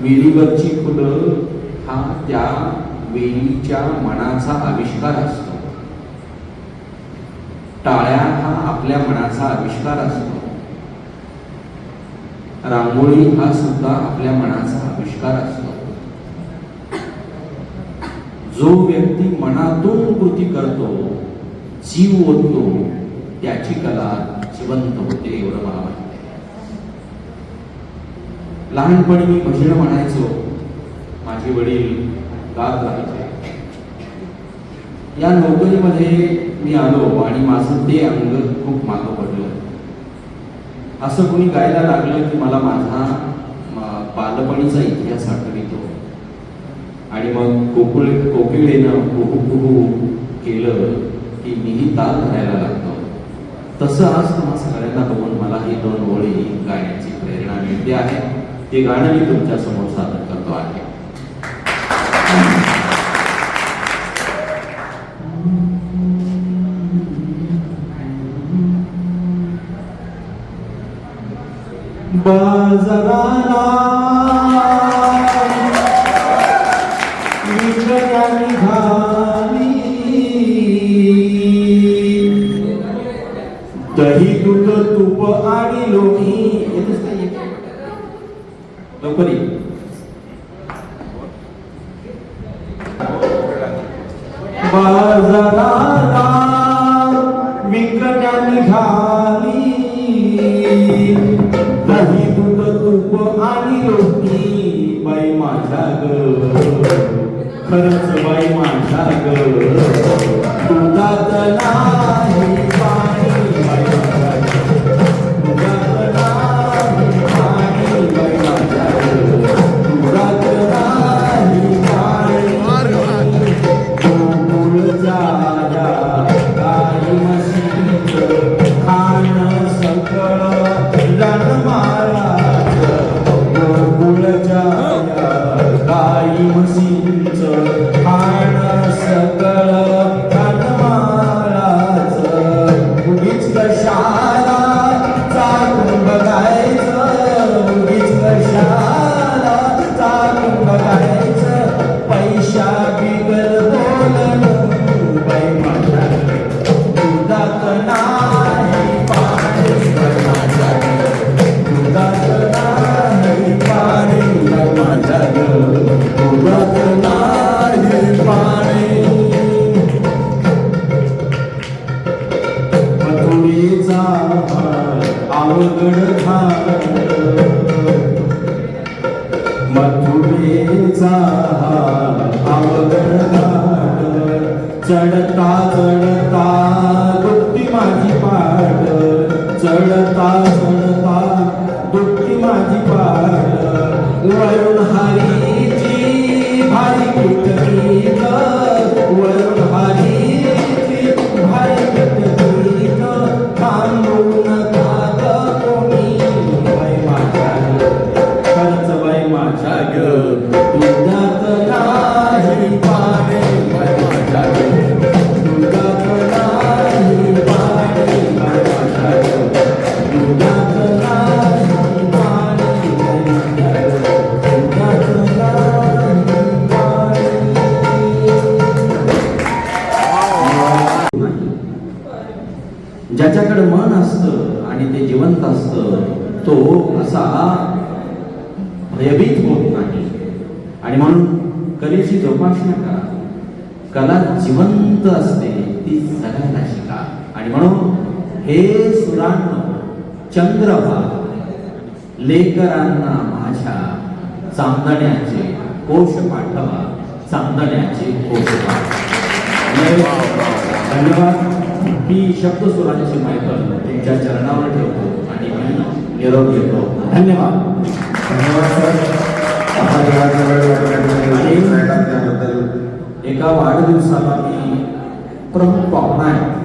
वेलीवरची फुलं हा त्या वेलीच्या मनाचा आविष्कार असतो. टाळ्या हा आपल्या मनाचा आविष्कार असतो. रांगोळी हा सुद्धा आपल्या मनाचा आविष्कार असतो. जो व्यक्ती मनातून कृती करतो जीव ओततो त्याची कला जिवंत होते एवढं मला वाटतं. लहानपणी मी भजन म्हणायचो माझे वडील गात राहायचे या नोकरीमध्ये मी आलो आणि माझं ते अंग खूप मागं पडलं. असं कोणी गायला लागलं की मला माझा बालपणीचा इतिहास आठवितो. आणि मग कोकुळ कोकिळेनं कुहू कुहू केलं की मीही ताल धरायला लागतो तसं आज तुम्हा सगळ्यांना बघून मला ही दोन ओळी गाण्याची प्रेरणा मिळते आहे. ते गाणं मी तुमच्यासमोर सादर करतो आहे. दही दूध तूप आणि लोणी. लवकर बाजाराला निघाली दही दूध तूप आणि लोणी बाई माझ्या ग. खरंच बाई माझ्या ग. मथुरेचा चढता चढता दुःखी माझी पाड चढता चढता दुःखी माझी पाड. वरून हरीची भारी कुटरीत ज्याच्याकडे मन असतं आणि ते जिवंत असतं तो असा भयभीत होत नाही. आणि म्हणून कलेची जोपासना करा. कला जिवंत असते ती जगायला शिका. आणि म्हणून हे सुरांनो चंद्रभा लेकरांना माझ्या चांदण्याचे कोश पाठवा. चांदण्याचे कोश पाठवा. धन्यवाद. मी शब्द सुरांची मायकल तुमच्या चरणावर ठेवतो आणि मी निरोप घेतो. धन्यवाद. धन्यवाद एका वाढदिवसाला मी प्रमुख पाहुणा आहे.